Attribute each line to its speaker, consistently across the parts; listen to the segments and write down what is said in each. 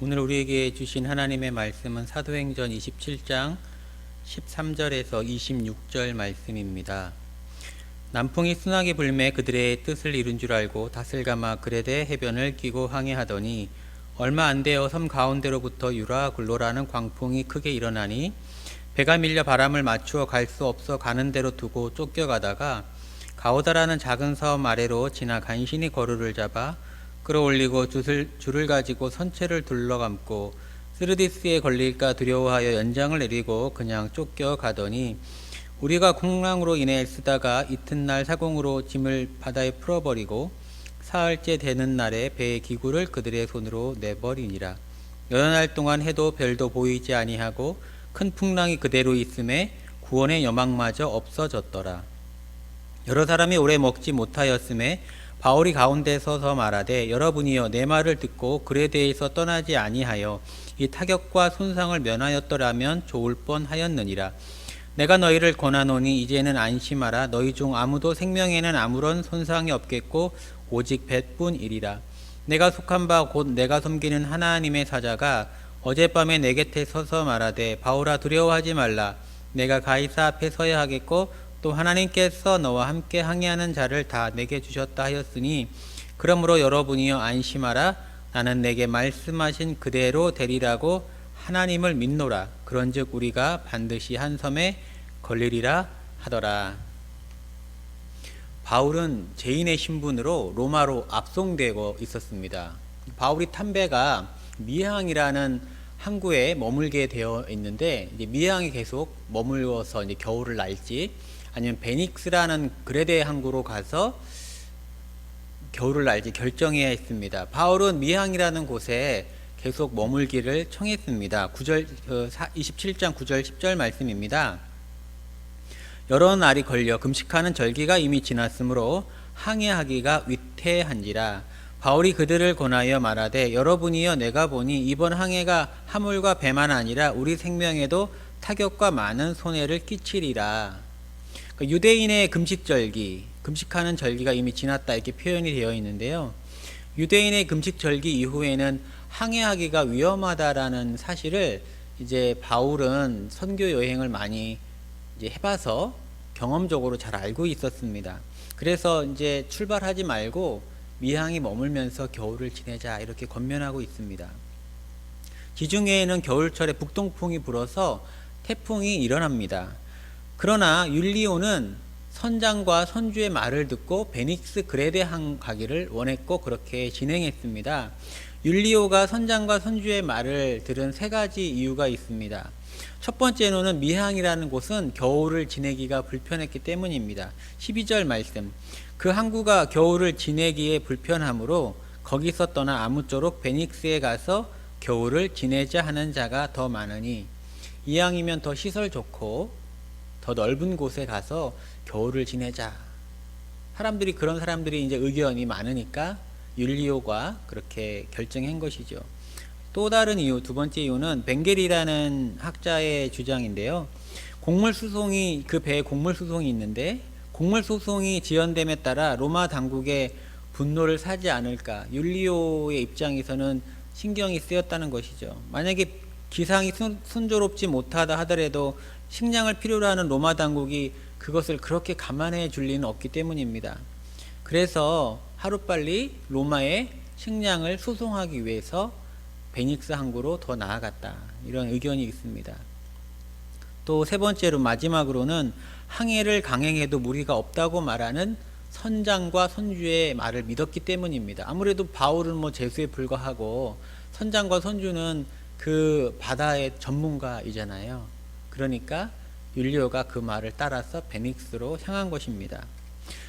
Speaker 1: 오늘 우리에게 주신 하나님의 말씀은 사도행전 27장 13절에서 26절 말씀입니다. 남풍이 순하게 불매 그들의 뜻을 이룬 줄 알고 다슬가마 그레데 해변을 끼고 항해하더니 얼마 안 되어 섬 가운데로부터 유라 굴로라는 광풍이 크게 일어나니 배가 밀려 바람을 맞추어 갈 수 없어 가는 대로 두고 쫓겨가다가 가오다라는 작은 섬 아래로 지나 간신히 거루를 잡아 끌어올리고 줄을, 줄을 가지고 선체를 둘러감고 스르디스에 걸릴까 두려워하여 연장을 내리고 그냥 쫓겨가더니 우리가 풍랑으로 인해 쓰다가 이튿날 사공으로 짐을 바다에 풀어버리고 사흘째 되는 날에 배의 기구를 그들의 손으로 내버리니라. 여러 날 동안 해도 별도 보이지 아니하고 큰 풍랑이 그대로 있음에 구원의 여망마저 없어졌더라. 여러 사람이 오래 먹지 못하였음에 바울이 가운데 서서 말하되 여러분이여 내 말을 듣고 글에 대해서 떠나지 아니하여 이 타격과 손상을 면하였더라면 좋을 뻔하였느니라. 내가 너희를 권하노니 이제는 안심하라. 너희 중 아무도 생명에는 아무런 손상이 없겠고 오직 배뿐이리라. 내가 속한 바 곧 내가 섬기는 하나님의 사자가 어젯밤에 내 곁에 서서 말하되 바울아 두려워하지 말라. 내가 가이사 앞에 서야 하겠고 또 하나님께서 너와 함께 항해하는 자를 다 내게 주셨다 하였으니 그러므로 여러분이여 안심하라. 나는 내게 말씀하신 그대로 되리라고 하나님을 믿노라. 그런즉 우리가 반드시 한 섬에 걸리리라 하더라. 바울은 죄인의 신분으로 로마로 압송되고 있었습니다. 바울이 탄 배가 미항이라는 항구에 머물게 되어 있는데 미항에 계속 머물러서 겨울을 날지 아니면 베닉스라는 그레데 항구로 가서 겨울을 날지 결정해야 했습니다. 바울은 미항이라는 곳에 계속 머물기를 청했습니다. 9절 27장 9절 10절 말씀입니다. 여러 날이 걸려 금식하는 절기가 이미 지났으므로 항해하기가 위태한지라 바울이 그들을 권하여 말하되 여러분이여 내가 보니 이번 항해가 하물과 배만 아니라 우리 생명에도 타격과 많은 손해를 끼치리라. 그러니까 유대인의 금식 절기, 금식하는 절기가 이미 지났다 이렇게 표현이 되어 있는데요. 유대인의 금식 절기 이후에는 항해하기가 위험하다라는 사실을 이제 바울은 선교 여행을 많이 이제 해봐서 경험적으로 잘 알고 있었습니다. 그래서 이제 출발하지 말고 미항에 머물면서 겨울을 지내자 이렇게 권면하고 있습니다. 지중해에는 겨울철에 북동풍이 불어서 태풍이 일어납니다. 그러나 율리오는 선장과 선주의 말을 듣고 베닉스 그레데항 가기를 원했고 그렇게 진행했습니다. 율리오가 선장과 선주의 말을 들은 세 가지 이유가 있습니다. 첫 번째로는 미항이라는 곳은 겨울을 지내기가 불편했기 때문입니다. 12절 말씀. 그 항구가 겨울을 지내기에 불편하므로 거기서 떠나 아무쪼록 베닉스에 가서 겨울을 지내자 하는 자가 더 많으니 이왕이면 더 시설 좋고 더 넓은 곳에 가서 겨울을 지내자. 사람들이 그런 사람들이 이제 의견이 많으니까 율리오가 그렇게 결정한 것이죠. 또 다른 이유, 두 번째 이유는 벵겔이라는 학자의 주장인데요. 곡물 수송이 그 배에 곡물 수송이 있는데 곡물 수송이 지연됨에 따라 로마 당국의 분노를 사지 않을까 율리오의 입장에서는 신경이 쓰였다는 것이죠. 만약에 기상이 순, 순조롭지 못하다 하더라도 식량을 필요로 하는 로마 당국이 그것을 그렇게 감안해 줄 리는 없기 때문입니다. 그래서 하루빨리 로마에 식량을 수송하기 위해서 베닉스 항구로 더 나아갔다. 이런 의견이 있습니다. 또 세 번째로 마지막으로는 항해를 강행해도 무리가 없다고 말하는 선장과 선주의 말을 믿었기 때문입니다. 아무래도 바울은 뭐 재수에 불과하고 선장과 선주는 그 바다의 전문가이잖아요. 그러니까 율리오가 그 말을 따라서 베닉스로 향한 것입니다.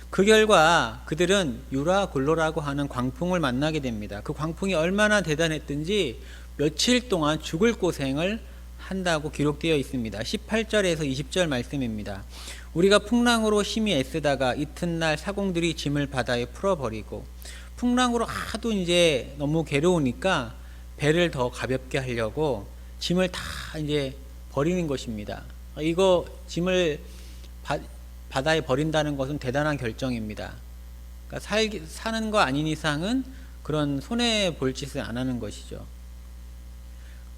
Speaker 1: 그 결과 그들은 유라 골로라고 하는 광풍을 만나게 됩니다. 그 광풍이 얼마나 대단했든지 며칠 동안 죽을 고생을 한다고 기록되어 있습니다. 18절에서 20절 말씀입니다. 우리가 풍랑으로 심히 애쓰다가 이튿날 사공들이 짐을 바다에 풀어버리고 풍랑으로 하도 이제 너무 괴로우니까 배를 더 가볍게 하려고 짐을 다 이제 버리는 것입니다. 이거 짐을 바, 바다에 버린다는 것은 대단한 결정입니다. 그러니까 살, 사는 거 아닌 이상은 그런 손해 볼 짓을 안 하는 것이죠.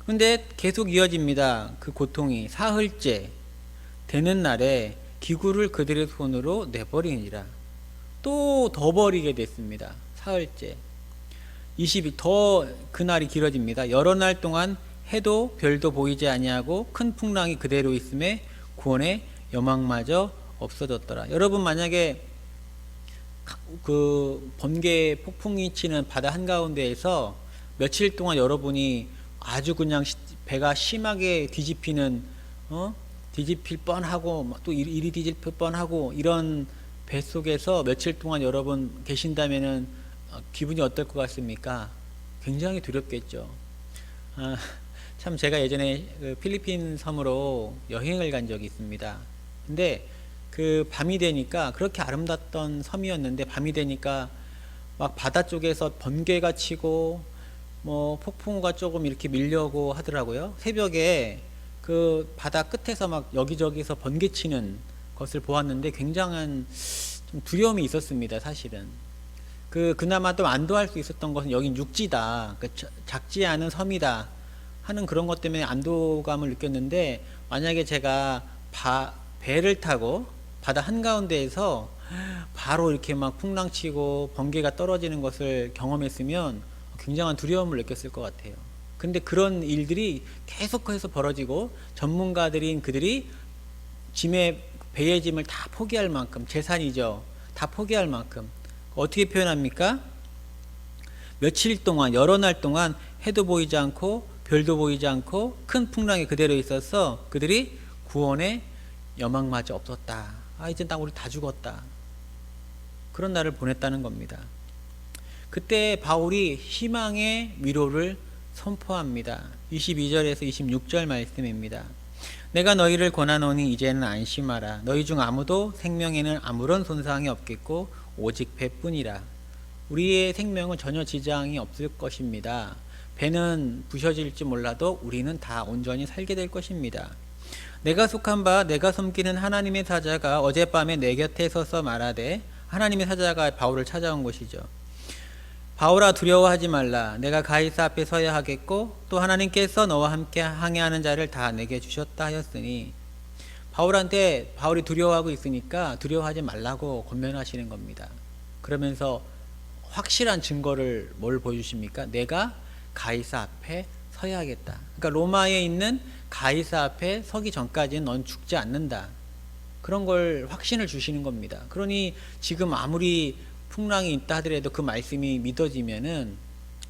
Speaker 1: 근데 계속 이어집니다. 그 고통이 사흘째 되는 날에 기구를 그들의 손으로 내버리니라. 또 더 버리게 됐습니다. 사흘째. 20일 더 그날이 길어집니다. 여러 날 동안 해도 별도 보이지 아니하고 큰 풍랑이 그대로 있음에 구원의 여망마저 없어졌더라. 여러분 만약에 가- 그 번개 폭풍이 치는 바다 한가운데에서 며칠 동안 여러분이 아주 그냥 시- 배가 심하게 뒤집히는 어 뒤집힐 뻔하고 이리 이리 뒤집힐 뻔하고 이런 배 속에서 며칠 동안 여러분 계신다면은 어, 기분이 어떨 것 같습니까? 굉장히 두렵겠죠. 아, 참 제가 예전에 그 필리핀 섬으로 여행을 간 적이 있습니다. 근데 그 밤이 되니까 그렇게 아름답던 섬이었는데 밤이 되니까 막 바다 쪽에서 번개가 치고 뭐 폭풍우가 조금 이렇게 밀려오고 하더라고요. 새벽에 그 바다 끝에서 막 여기저기서 번개 치는 것을 보았는데 굉장한 좀 두려움이 있었습니다. 사실은. 그 그나마 또 안도할 수 있었던 것은 여긴 육지다, 그 자- 작지 않은 섬이다 하는 그런 것 때문에 안도감을 느꼈는데 만약에 제가 바, 배를 타고 바다 한 가운데에서 바로 이렇게 막 풍랑치고 번개가 떨어지는 것을 경험했으면 굉장한 두려움을 느꼈을 것 같아요. 근데 그런 일들이 계속해서 벌어지고 전문가들인 그들이 짐의 배의 짐을 다 포기할 만큼 재산이죠. 다 포기할 만큼 어떻게 표현합니까? 며칠 동안 여러 날 동안 해도 보이지 않고 별도 보이지 않고 큰 풍랑이 그대로 있어서 그들이 구원의 여망마저 없었다. 아 이제 나 우리 다 죽었다. 그런 날을 보냈다는 겁니다. 그때 바울이 희망의 위로를 선포합니다. 22절에서 26절 말씀입니다. 내가 너희를 권하노니 이제는 안심하라. 너희 중 아무도 생명에는 아무런 손상이 없겠고 오직 배뿐이라. 우리의 생명은 전혀 지장이 없을 것입니다. 배는 부셔질지 몰라도 우리는 다 온전히 살게 될 것입니다. 내가 속한 바 내가 섬기는 하나님의 사자가 어젯밤에 내 곁에 서서 말하되 하나님의 사자가 바울을 찾아온 것이죠. 바울아 두려워하지 말라. 내가 가이사 앞에 서야 하겠고 또 하나님께서 너와 함께 항해하는 자를 다 내게 주셨다 하였으니 바울한테 바울이 두려워하고 있으니까 두려워하지 말라고 권면하시는 겁니다. 그러면서 확실한 증거를 뭘 보여주십니까? 내가 가이사 앞에 서야 하겠다. 그러니까 로마에 있는 가이사 앞에 서기 전까지는 넌 죽지 않는다. 그런 걸 확신을 주시는 겁니다. 그러니 지금 아무리 풍랑이 있다 하더라도 그 말씀이 믿어지면은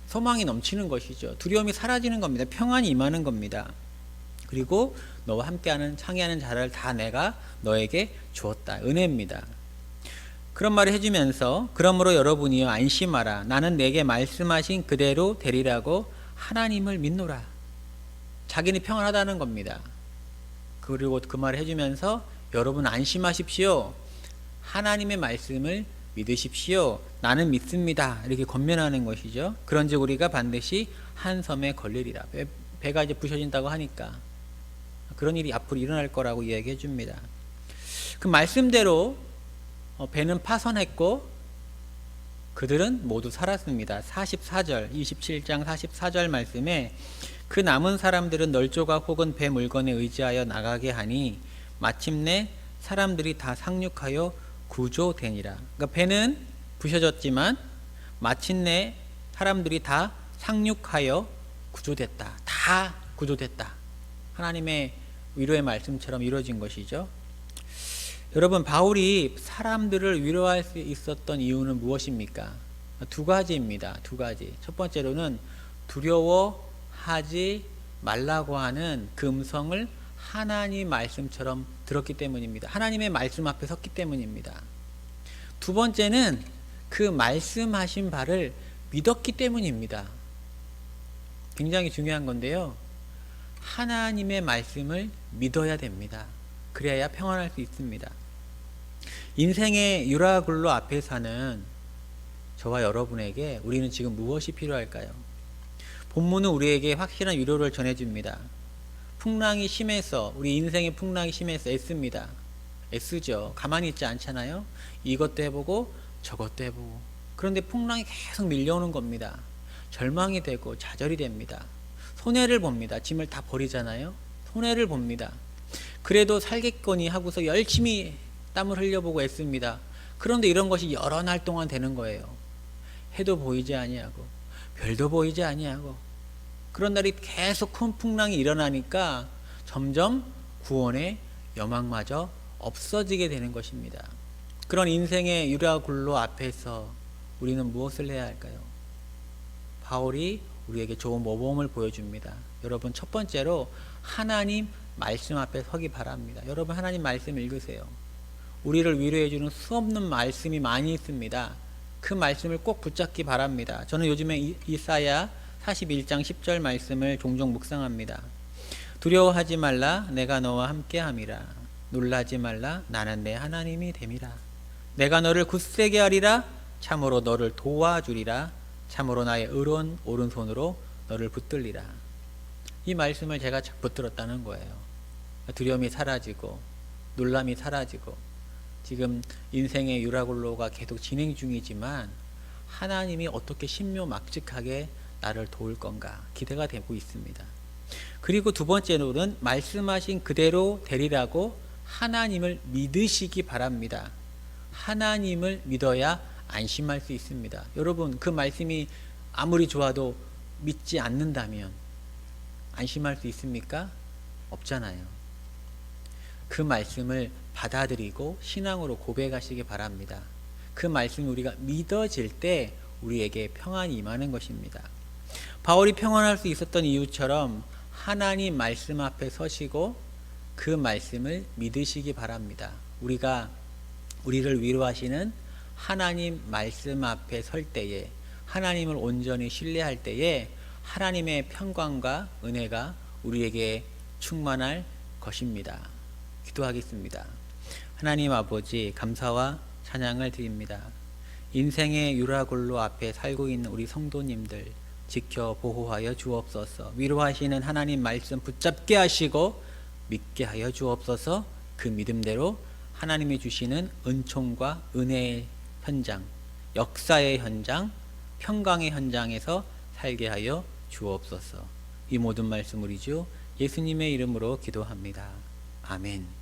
Speaker 1: 소망이 넘치는 것이죠. 두려움이 사라지는 겁니다. 평안이 임하는 겁니다. 그리고 너와 함께하는 창의하는 자를 다 내가 너에게 주었다. 은혜입니다. 그런 말을 해주면서 그러므로 여러분이여 안심하라. 나는 내게 말씀하신 그대로 되리라고 하나님을 믿노라. 자기는 평안하다는 겁니다. 그리고 그 말을 해주면서 여러분 안심하십시오. 하나님의 말씀을 믿으십시오. 나는 믿습니다. 이렇게 권면하는 것이죠. 그런즉 우리가 반드시 한 섬에 걸리리라. 배, 배가 이제 부셔진다고 하니까 그런 일이 앞으로 일어날 거라고 이야기해 줍니다. 그 말씀대로 어, 배는 파선했고 그들은 모두 살았습니다. 44절, 27장 44절 말씀에 그 남은 사람들은 널조각 혹은 배 물건에 의지하여 나가게 하니 마침내 사람들이 다 상륙하여 구조되니라. 그러니까 배는 부셔졌지만 마침내 사람들이 다 상륙하여 구조됐다. 다 구조됐다. 하나님의 위로의 말씀처럼 이루어진 것이죠. 여러분 바울이 사람들을 위로할 수 있었던 이유는 무엇입니까? 두 가지입니다. 두 가지. 첫 번째로는 두려워하지 말라고 하는 그 음성을 하나님 말씀처럼 들었기 때문입니다. 하나님의 말씀 앞에 섰기 때문입니다. 두 번째는 그 말씀하신 바를 믿었기 때문입니다. 굉장히 중요한 건데요. 하나님의 말씀을 믿어야 됩니다. 그래야 평안할 수 있습니다. 인생의 유라굴로 앞에 사는 저와 여러분에게 우리는 지금 무엇이 필요할까요? 본문은 우리에게 확실한 위로를 전해줍니다. 풍랑이 심해서 우리 인생의 풍랑이 심해서 애씁니다. 애쓰죠. 가만히 있지 않잖아요. 이것도 해보고 저것도 해보고 그런데 풍랑이 계속 밀려오는 겁니다. 절망이 되고 좌절이 됩니다. 손해를 봅니다. 짐을 다 버리잖아요. 손해를 봅니다. 그래도 살겠거니 하고서 열심히 땀을 흘려보고 애씁니다. 그런데 이런 것이 여러 날 동안 되는 거예요. 해도 보이지 아니하고 별도 보이지 아니하고 그런 날이 계속 큰 풍랑이 일어나니까 점점 구원의 여망마저 없어지게 되는 것입니다. 그런 인생의 유라굴로 앞에서 우리는 무엇을 해야 할까요? 바울이 우리에게 좋은 모범을 보여줍니다. 여러분 첫 번째로 하나님 말씀 앞에 서기 바랍니다. 여러분 하나님 말씀 읽으세요. 우리를 위로해 주는 수없는 말씀이 많이 있습니다. 그 말씀을 꼭 붙잡기 바랍니다. 저는 요즘에 이- 이사야 41장 10절 말씀을 종종 묵상합니다. 두려워하지 말라 내가 너와 함께 함이라 놀라지 말라 나는 내 하나님이 됨이라 내가 너를 굳세게 하리라 참으로 너를 도와주리라 참으로 나의 의로운 오른손으로 너를 붙들리라 이 말씀을 제가 착 붙들었다는 거예요 두려움이 사라지고 놀람이 사라지고 지금 인생의 유라굴로가 계속 진행 중이지만 하나님이 어떻게 신묘막측하게 나를 도울 건가 기대가 되고 있습니다. 그리고 두 번째로는 말씀하신 그대로 되리라고 하나님을 믿으시기 바랍니다. 하나님을 믿어야 안심할 수 있습니다. 여러분, 그 말씀이 아무리 좋아도 믿지 않는다면 안심할 수 있습니까? 없잖아요. 그 말씀을 받아들이고 신앙으로 고백하시기 바랍니다. 그 말씀이 우리가 믿어질 때 우리에게 평안이 임하는 것입니다. 바울이 평안할 수 있었던 이유처럼 하나님 말씀 앞에 서시고 그 말씀을 믿으시기 바랍니다. 우리가 우리를 위로하시는 하나님 말씀 앞에 설 때에 하나님을 온전히 신뢰할 때에 하나님의 평강과 은혜가 우리에게 충만할 것입니다. 기도하겠습니다. 하나님 아버지 감사와 찬양을 드립니다. 인생의 유라굴로 앞에 살고 있는 우리 성도님들 지켜 보호하여 주옵소서. 위로하시는 하나님 말씀 붙잡게 하시고 믿게 하여 주옵소서. 그 믿음대로 하나님이 주시는 은총과 은혜의 현장, 역사의 현장, 평강의 현장에서 살게 하여 주옵소서. 이 모든 말씀 우리 주 예수님의 이름으로 기도합니다. 아멘.